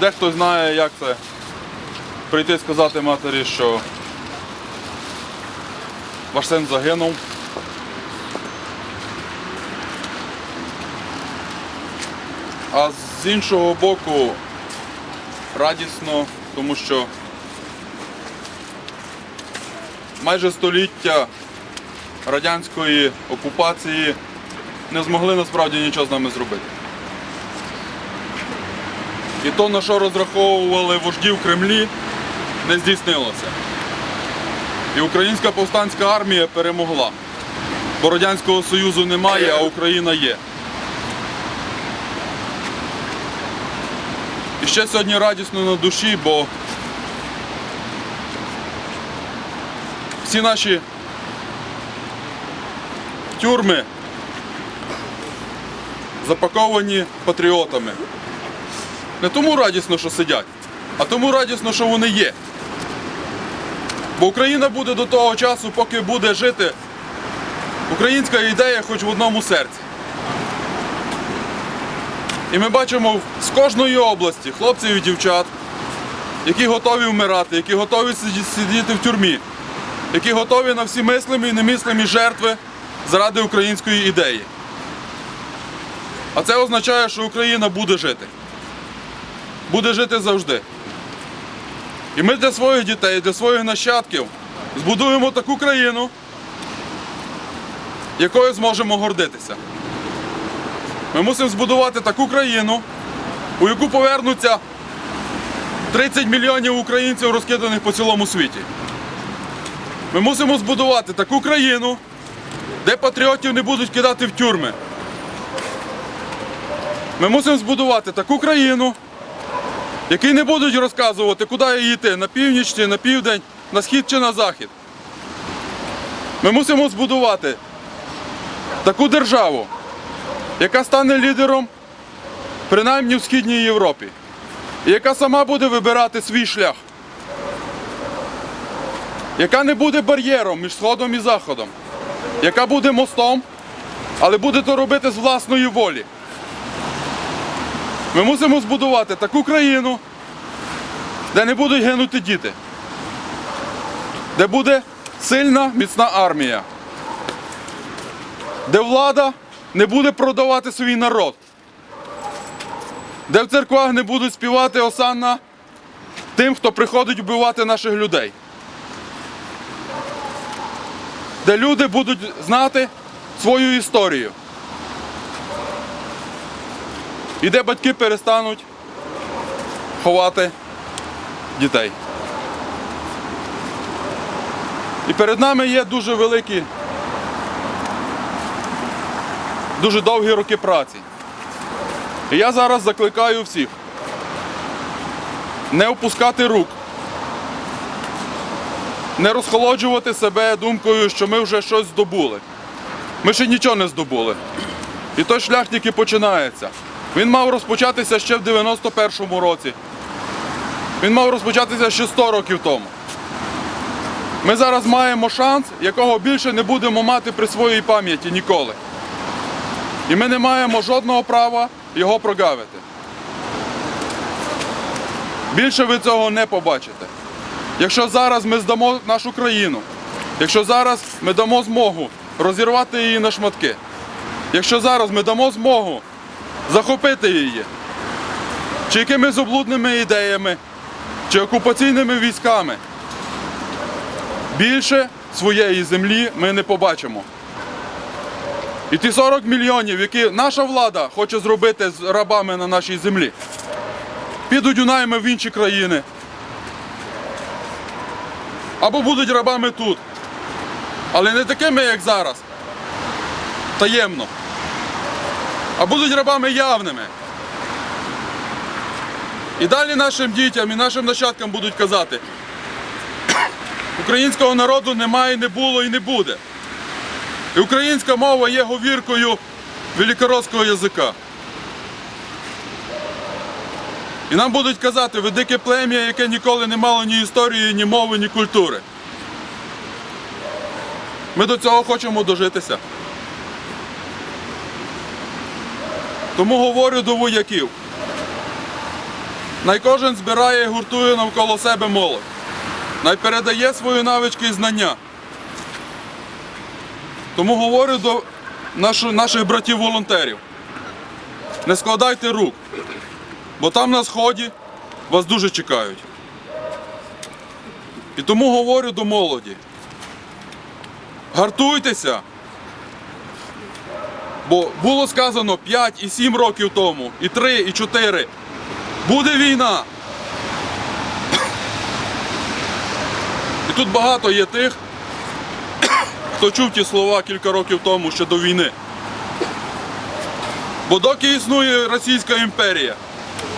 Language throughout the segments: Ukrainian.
дехто знає, як це прийти сказати матері, що ваш син загинув. А з іншого боку, радісно, тому що майже століття радянської окупації не змогли насправді нічого з нами зробити. І то, на що розраховували вожді в Кремлі, не здійснилося. І українська повстанська армія перемогла. Бо Радянського Союзу немає, а Україна є. І ще сьогодні радісно на душі, бо всі наші тюрми запаковані патріотами. Не тому радісно, що сидять, а тому радісно, що вони є. Бо Україна буде до того часу, поки буде жити українська ідея хоч в одному серці. І ми бачимо з кожної області хлопців і дівчат, які готові вмирати, які готові сидіти в тюрмі, які готові на всі мислимі і немислимі жертви заради української ідеї. А це означає, що Україна буде жити. Буде жити завжди. І ми для своїх дітей, для своїх нащадків збудуємо таку країну, якою зможемо гордитися. Ми мусимо збудувати таку країну, у яку повернуться 30 мільйонів українців, розкиданих по цілому світі. Ми мусимо збудувати таку країну, де патріотів не будуть кидати в тюрми. Ми мусимо збудувати таку країну, якій не будуть розказувати, куди йти, на північ чи на південь, на схід чи на захід. Ми мусимо збудувати таку державу, яка стане лідером принаймні в Східній Європі, і яка сама буде вибирати свій шлях, яка не буде бар'єром між Сходом і Заходом, яка буде мостом, але буде то робити з власної волі. Ми мусимо збудувати таку країну, де не будуть гинути діти, де буде сильна, міцна армія, де влада не буде продавати свій народ, де в церквах не будуть співати осанна тим, хто приходить вбивати наших людей, де люди будуть знати свою історію. І де батьки перестануть ховати дітей. І перед нами є дуже великі, дуже довгі роки праці. І я зараз закликаю всіх не опускати рук, не розхолоджувати себе думкою, що ми вже щось здобули. Ми ще нічого не здобули. І той шлях тільки починається. Він мав розпочатися ще в 91-му році. Він мав розпочатися ще 100 років тому. Ми зараз маємо шанс, якого більше не будемо мати при своїй пам'яті ніколи. І ми не маємо жодного права його прогавити. Більше ви цього не побачите. Якщо зараз ми здамо нашу країну, якщо зараз ми дамо змогу розірвати її на шматки, якщо зараз ми дамо змогу захопити її, чи якимись облудними ідеями, чи окупаційними військами, більше своєї землі ми не побачимо. І ті 40 мільйонів, які наша влада хоче зробити з рабами на нашій землі, підуть у найми в інші країни. Або будуть рабами тут. Але не такими, як зараз. Таємно. А будуть рабами явними. І далі нашим дітям і нашим нащадкам будуть казати, українського народу немає, не було і не буде. І українська мова є говіркою великоросського язика. І нам будуть казати, ви дике плем'я, яке ніколи не мало ні історії, ні мови, ні культури. Ми до цього хочемо дожитися. Тому говорю до вояків. Най кожен збирає і гуртує навколо себе молодь. Най передає свої навички і знання. Тому говорю до наших, братів-волонтерів. Не складайте рук, бо там на сході вас дуже чекають. І тому говорю до молоді. Гартуйтеся. Бо було сказано 5 і 7 років тому, і 3, і 4. Буде війна. І тут багато є тих, хто чув ті слова кілька років тому ще до війни. Бо доки існує Російська імперія,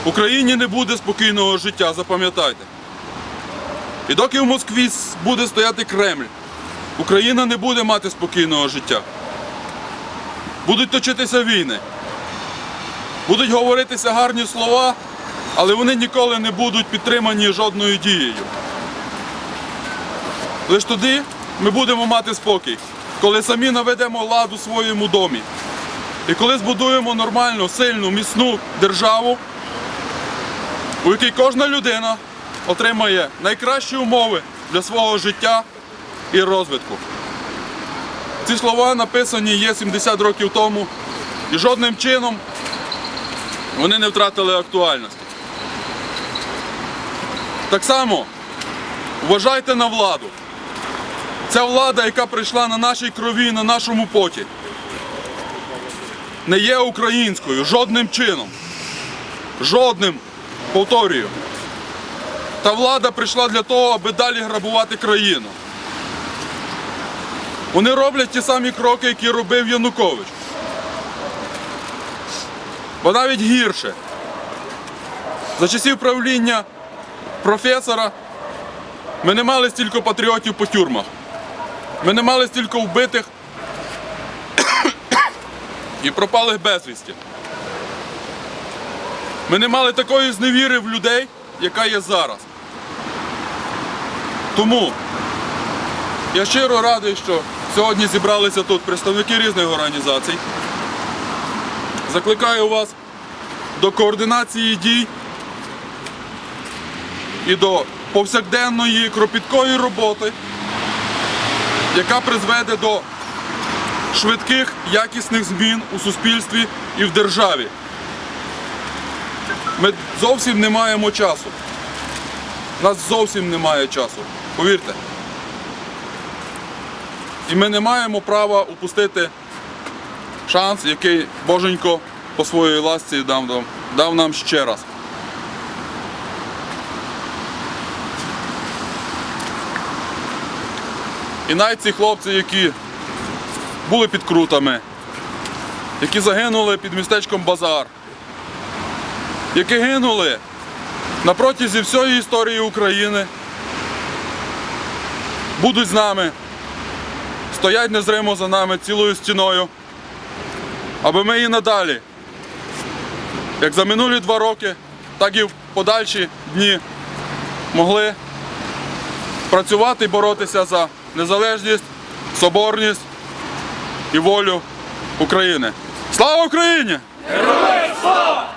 в Україні не буде спокійного життя, запам'ятайте. І доки в Москві буде стояти Кремль, Україна не буде мати спокійного життя. Будуть точитися війни. Будуть говоритися гарні слова, але вони ніколи не будуть підтримані жодною дією. Лише тоді ми будемо мати спокій, коли самі наведемо лад у своєму домі. І коли збудуємо нормальну, сильну, міцну державу, у якій кожна людина отримає найкращі умови для свого життя і розвитку. Ці слова написані є 70 років тому, і жодним чином вони не втратили актуальності. Так само вважайте на владу. Ця влада, яка прийшла на нашій крові, на нашому поті, не є українською жодним чином. Жодним, повторюю. Та влада прийшла для того, аби далі грабувати країну. Вони роблять ті самі кроки, які робив Янукович. Бо навіть гірше. За часів правління професора ми не мали стільки патріотів по тюрмах. Ми не мали стільки вбитих і пропалих безвісті. Ми не мали такої зневіри в людей, яка є зараз. Тому я щиро радий, що сьогодні зібралися тут представники різних організацій. Закликаю вас до координації дій і до повсякденної кропіткої роботи, яка призведе до швидких, якісних змін у суспільстві і в державі. Ми зовсім не маємо часу. У нас зовсім немає часу. Повірте. І ми не маємо права упустити шанс, який Боженько по своїй ласці дав, дав нам ще раз. І навіть ці хлопці, які були під крутами, які загинули під містечком Базар, які гинули на протязі всієї історії України, будуть з нами, стоять незримо за нами цілою стіною, аби ми і надалі, як за минулі два роки, так і в подальші дні могли працювати і боротися за незалежність, соборність і волю України. Слава Україні! Героям слава!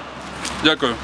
Дякую.